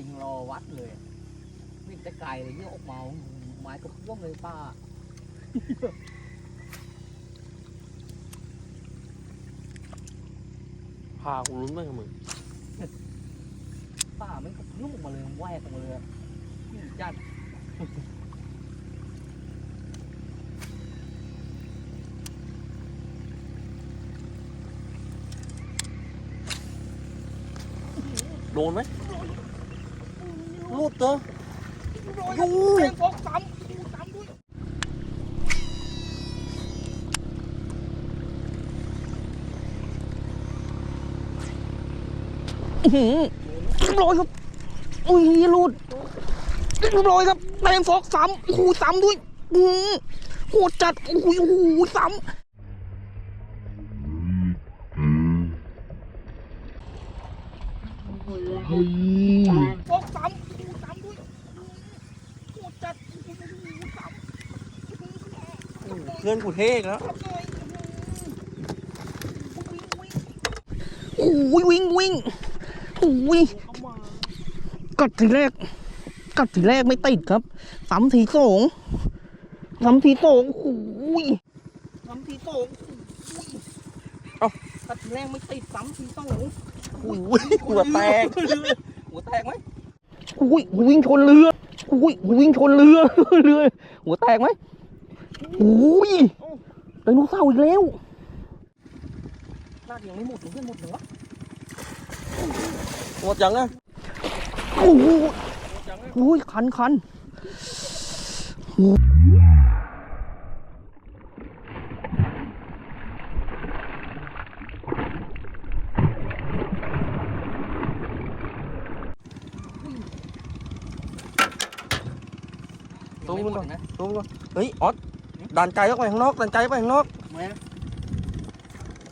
ริงรอวัดเลยวิ่งแต่ไกลเลยเนี่ยออกมาไม้ก็พ่วงเลยป้าพากูลุ้นไปกับมึงป้าไม่ก็พ่วงออกมาเลยแหวกออกมาเลยนี่จัดโดนไหม รูดตัวยูเต็มฟอกซ้ำซ้ำด้วยอือหือเรียบร้อยครับอุ้ยรูดเรียบร้อยครับเต็มฟอกซ้ำโอ้โหซ้ำด้วยอื้อหือโหดจัดโอ้โหโอ้โหซ้ำฟอกซ้ำโอ้โหซ้ำด้วยโหดจัดโอ้โหซ้ำ เพื่อนกูเท่แล้วโอ้ยวิ่งวิ่งโอ้ยกัดทีแรก กัดทีแรกไม่ติดครับสามทีสองสามทีสองโอ้ยสามทีสองโอ้ยเอ้ากัดทีแรกไม่ติดสามทีสองโอ้ยหัวแตกหัวแตกไหมโอ้ยวิ่งชนเรือโอ้ยวิ่งชนเรือเรือหัวแตกไหม โอ้ยไดโนเสาร์อีกแล้วน่าจะยังไม่หมดถึงเพื่อนหมดถึงวะหมดยังอะโอ้โหโอ้ยคันคันตู้ยังมันไม่หมก่อดนนะตู้มันก่อนเฮ้ยออส ดันไกลออกไปข้างนอกดันไกลออกไปข้างนอกมา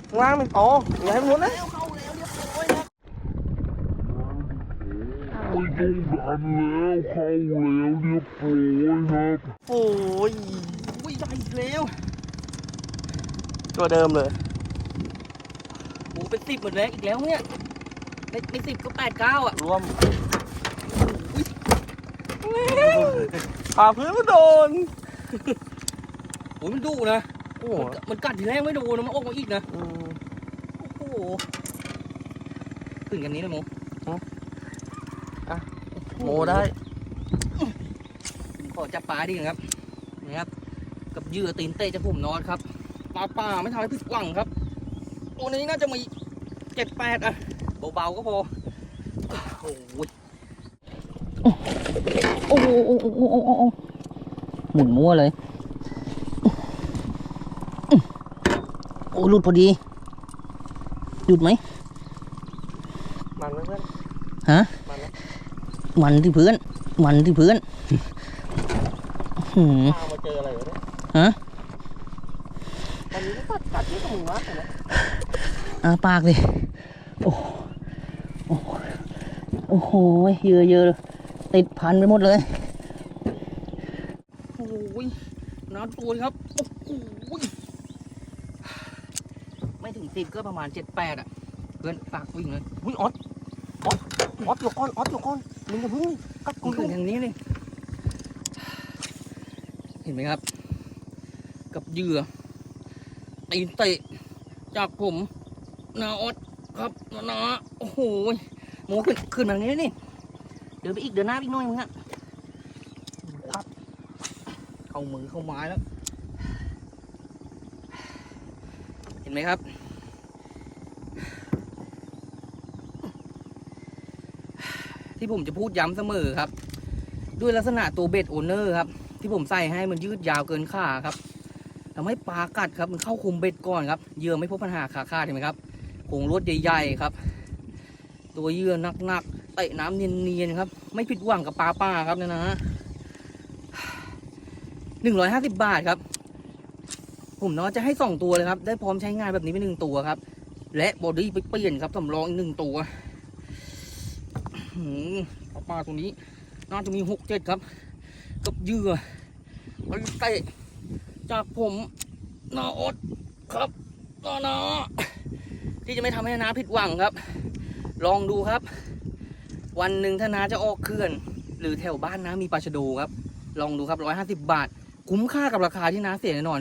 ข้างล่างมันอ๋ออย่าให้มันหมดนะแล้วเข้าแล้วเรียบร้อยนะไม่ต้องดันแล้วเข้าแล้วเรียบร้อยครับโอ้ยอุ้ยได้อีกแล้วตัวเดิมเลยโอ้เป็นสิบหมดแล้วอีกแล้วเนี่ยไม่ไม่สิบก็แปดเก้าอะรวมพาเพื่อนมาโดน โอ้ยมันดุนะ โอ้โหมันมันกัดทีแรกไม่โดนนะมันออกมาอีกนะ อืม โอ้โหขึ้นกันนี้เลยโมโมได้ขอจับปลาดิครับ นะครับ กับเหยื่อตีนเตะจากผมนอนครับ ปลาป่าไม่ทำให้ผิดหวังครับ ตัวนี้น่าจะมีเจ็ดแปดอะ เบาๆก็พอ โอ้โห โอ้โหโอ้โหโอ้โหโอ้โหหมุนมั่วเลย อ้หลุดพอดีหยุดไหมมันไหมเพื่อนฮะมันไหมมันที่พื้นมันที่พื้นหืมพามาเจออะไรวะเนี่ยฮะตอนนี้ก็กัดกัดนี่กับมึงมากเลยนะอาปากเลยโอ้โอ้โอ้โหเยอะเยอะติดพันไปหมดเลยโอ้ยน้ำตัวครับโอ้โห ไม่ถึงสิบก็ประมาณเจ็ดแปดอะเพื่อนปากวิ่งเลยอุ้ยออสออสออสอยู่ก้อนออสอยู่ก้อนมึงจะพึ่งกัดกูกูด้ขึ้วนยอย่างนี้เลยเห็นไหมครับ กับเหยื่อตีนเตะจากผมนาออดครับนาโอ้โหโมขึ้นขึ้นมาอย่างนี้นี่เดินไปอีกเดินหน้าไปอีกหน่อยมึงอะครับ เข้ามือเข้าไม้แล้ว เห็นไหมครับ ที่ผมจะพูดย้ำเสมอครับ ด้วยลักษณะตัวเบ็ดโอเนอร์ครับ ที่ผมใส่ให้มันยืดยาวเกินขาครับทำให้ปลากัดครับมันเข้าคุมเบ็ดก่อนครับเยื่อไม่พบปัญหาขาขาดเห็นไหมครับโขงรวดใหญ่ๆครับ ตัวเยื่อหนักๆเตะน้ำเนียนๆครับ ไม่ผิดหวังกับปลาป้าครับนะนะหนึ่งร้อยห้าสิบบาทครับ ผมน้อจะให้สองตัวเลยครับ ได้พร้อมใช้งานแบบนี้ไปหนึ่งตัวครับ และบอดี้ไปเปลี่ยนครับสำรองอีกหนึ่งตัวปลาตัวนี้ น่าจะมีหกเจ็ดครับ กับเยื่อมันเตะจากผมนออดครับตอนอที่จะไม่ทำให้นาผิดหวังครับ ลองดูครับ วันหนึ่งถ้านาจะออกเคลื่อน หรือแถวบ้านนะมีปลาชโดครับ ลองดูครับร้้อยหาสิบบาท คุ้มค่ากับราคาที่นาเสียแน่นอน